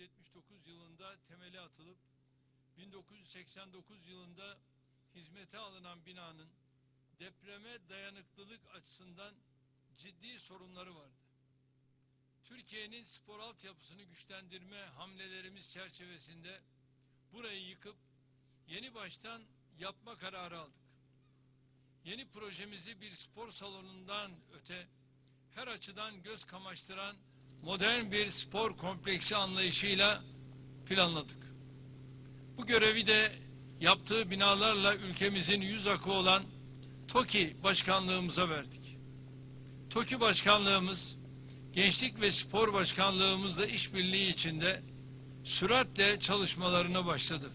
1979 yılında temeli atılıp 1989 yılında hizmete alınan binanın depreme dayanıklılık açısından ciddi sorunları vardı. Türkiye'nin spor altyapısını güçlendirme hamlelerimiz çerçevesinde burayı yıkıp yeni baştan yapma kararı aldık. Yeni projemizi bir spor salonundan öte her açıdan göz kamaştıran modern bir spor kompleksi anlayışıyla planladık. Bu görevi de yaptığı binalarla ülkemizin yüz akı olan TOKİ başkanlığımıza verdik. TOKİ başkanlığımız Gençlik ve Spor Başkanlığımızla işbirliği içinde süratle çalışmalarına başladı.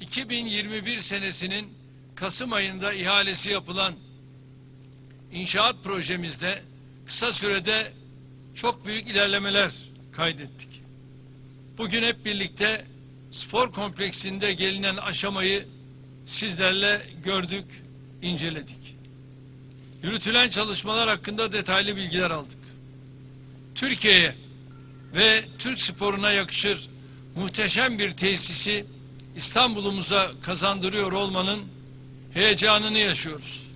2021 senesinin Kasım ayında ihalesi yapılan inşaat projemizde kısa sürede çok büyük ilerlemeler kaydettik. Bugün hep birlikte spor kompleksinde gelinen aşamayı sizlerle gördük, inceledik. Yürütülen çalışmalar hakkında detaylı bilgiler aldık. Türkiye'ye ve Türk sporuna yakışır muhteşem bir tesisi İstanbul'umuza kazandırıyor olmanın heyecanını yaşıyoruz.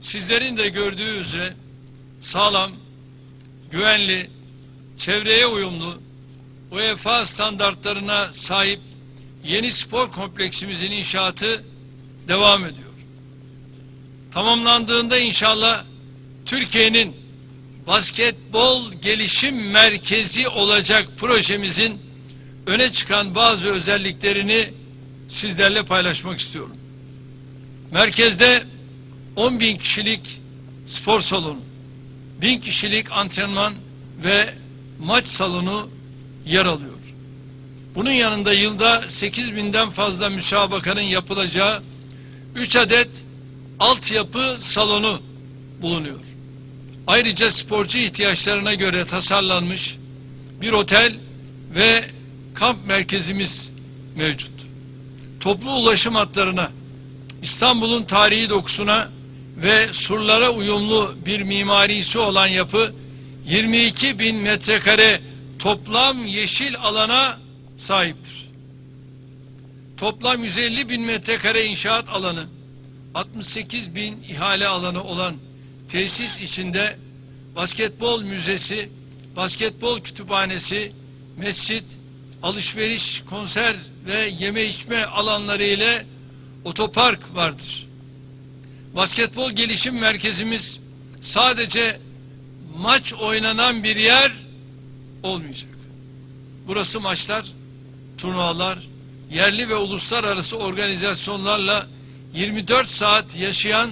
Sizlerin de gördüğü üzere sağlam, güvenli, çevreye uyumlu, UEFA standartlarına sahip yeni spor kompleksimizin inşaatı devam ediyor. Tamamlandığında inşallah Türkiye'nin basketbol gelişim merkezi olacak projemizin öne çıkan bazı özelliklerini sizlerle paylaşmak istiyorum. Merkezde 10 bin kişilik spor salonu, bin kişilik antrenman ve maç salonu yer alıyor. Bunun yanında yılda 8 binden fazla müsabakanın yapılacağı 3 adet altyapı salonu bulunuyor. Ayrıca sporcu ihtiyaçlarına göre tasarlanmış bir otel ve kamp merkezimiz mevcut. Toplu ulaşım hatlarına, İstanbul'un tarihi dokusuna ve surlara uyumlu bir mimarisi olan yapı 22 bin metrekare toplam yeşil alana sahiptir. Toplam 150 bin metrekare inşaat alanı, 68 bin ihale alanı olan tesis içinde basketbol müzesi, basketbol kütüphanesi, mescit, alışveriş, konser ve yeme içme alanları ile otopark vardır. Basketbol gelişim merkezimiz sadece maç oynanan bir yer olmayacak. Burası maçlar, turnuvalar, yerli ve uluslararası organizasyonlarla 24 saat yaşayan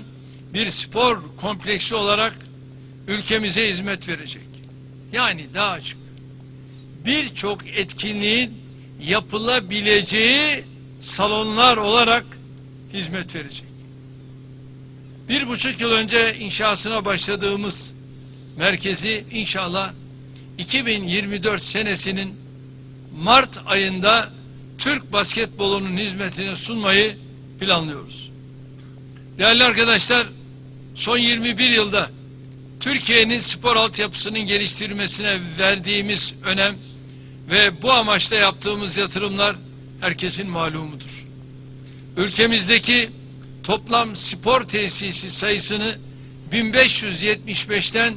bir spor kompleksi olarak ülkemize hizmet verecek. Yani daha açık. Birçok etkinliğin yapılabileceği salonlar olarak hizmet verecek. Bir buçuk yıl önce inşasına başladığımız merkezi inşallah 2024 senesinin Mart ayında Türk basketbolunun hizmetine sunmayı planlıyoruz. Değerli arkadaşlar, son 21 yılda Türkiye'nin spor altyapısının geliştirilmesine verdiğimiz önem ve bu amaçla yaptığımız yatırımlar herkesin malumudur. Ülkemizdeki toplam spor tesisi sayısını 1575'ten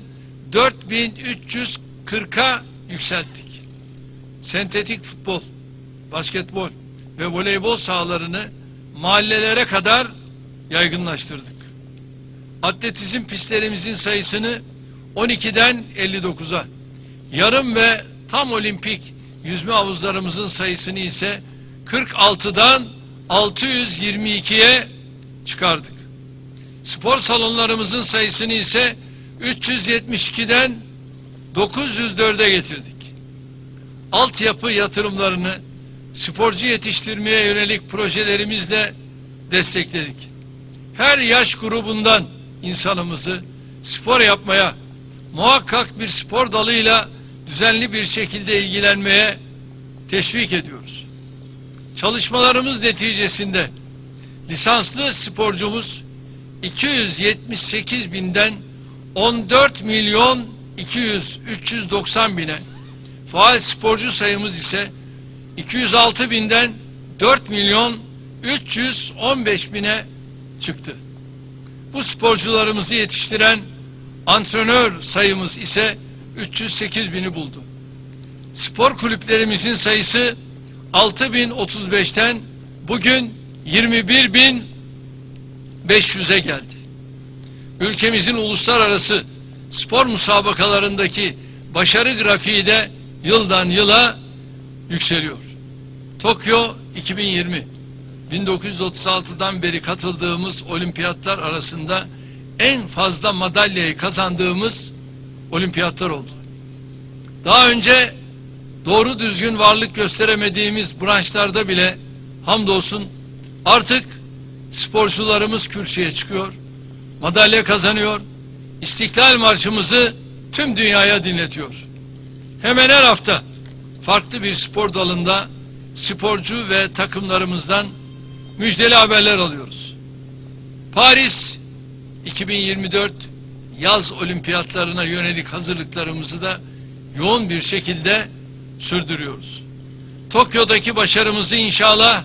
4340'a yükselttik. Sentetik futbol, basketbol ve voleybol sahalarını mahallelere kadar yaygınlaştırdık. Atletizm pistlerimizin sayısını 12'den 59'a, yarım ve tam olimpik yüzme havuzlarımızın sayısını ise 46'dan 622'ye çıkardık. Spor salonlarımızın sayısını ise 372'den 904'e getirdik. Altyapı yatırımlarını sporcu yetiştirmeye yönelik projelerimizle destekledik. Her yaş grubundan insanımızı spor yapmaya, muhakkak bir spor dalıyla düzenli bir şekilde ilgilenmeye teşvik ediyoruz. Çalışmalarımız neticesinde lisanslı sporcumuz 278 binden 14 milyon 200 390 bine faal sporcu sayımız ise 206 binden 4 milyon 315 bine çıktı. Bu sporcularımızı yetiştiren antrenör sayımız ise 308 bini buldu. Spor kulüplerimizin sayısı 6035'ten bugün 21500'e geldi. Ülkemizin uluslararası spor musabakalarındaki başarı grafiği de yıldan yıla yükseliyor. Tokyo 2020 1936'dan beri katıldığımız olimpiyatlar arasında en fazla madalyayı kazandığımız olimpiyatlar oldu. Daha önce doğru düzgün varlık gösteremediğimiz branşlarda bile hamdolsun artık sporcularımız kürsüye çıkıyor, madalya kazanıyor, İstiklal Marşımızı tüm dünyaya dinletiyor. Hemen her hafta farklı bir spor dalında sporcu ve takımlarımızdan müjdeli haberler alıyoruz. Paris 2024 yaz olimpiyatlarına yönelik hazırlıklarımızı da yoğun bir şekilde sürdürüyoruz. Tokyo'daki başarımızı inşallah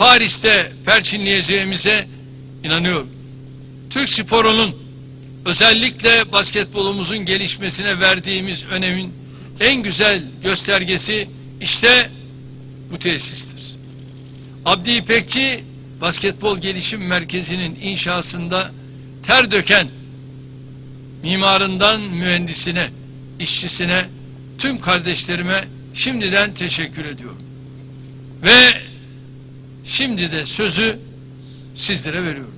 Paris'te perçinleyeceğimize inanıyorum. Türk sporunun özellikle basketbolumuzun gelişmesine verdiğimiz önemin en güzel göstergesi işte bu tesistir. Abdi İpekçi Basketbol Gelişim Merkezi'nin inşasında ter döken mimarından mühendisine, işçisine, tüm kardeşlerime şimdiden teşekkür ediyorum. Ve şimdi de sözü sizlere veriyorum.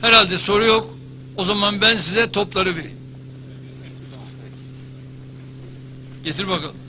Herhalde soru yok. O zaman ben size topları vereyim. Getir bakalım.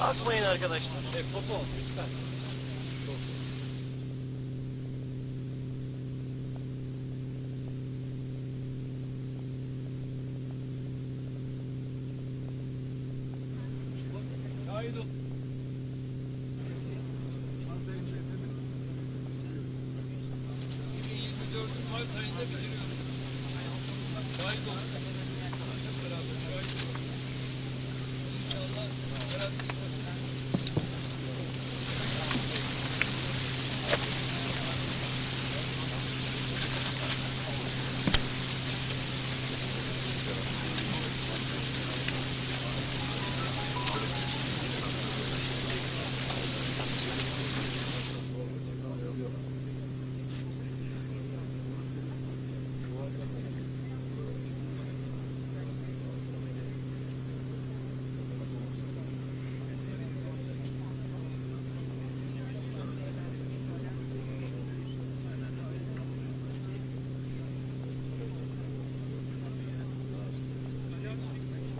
Kalkmayın arkadaşlar. E, foto lütfen. Mart ayında bitiriyoruz. Şahit olun.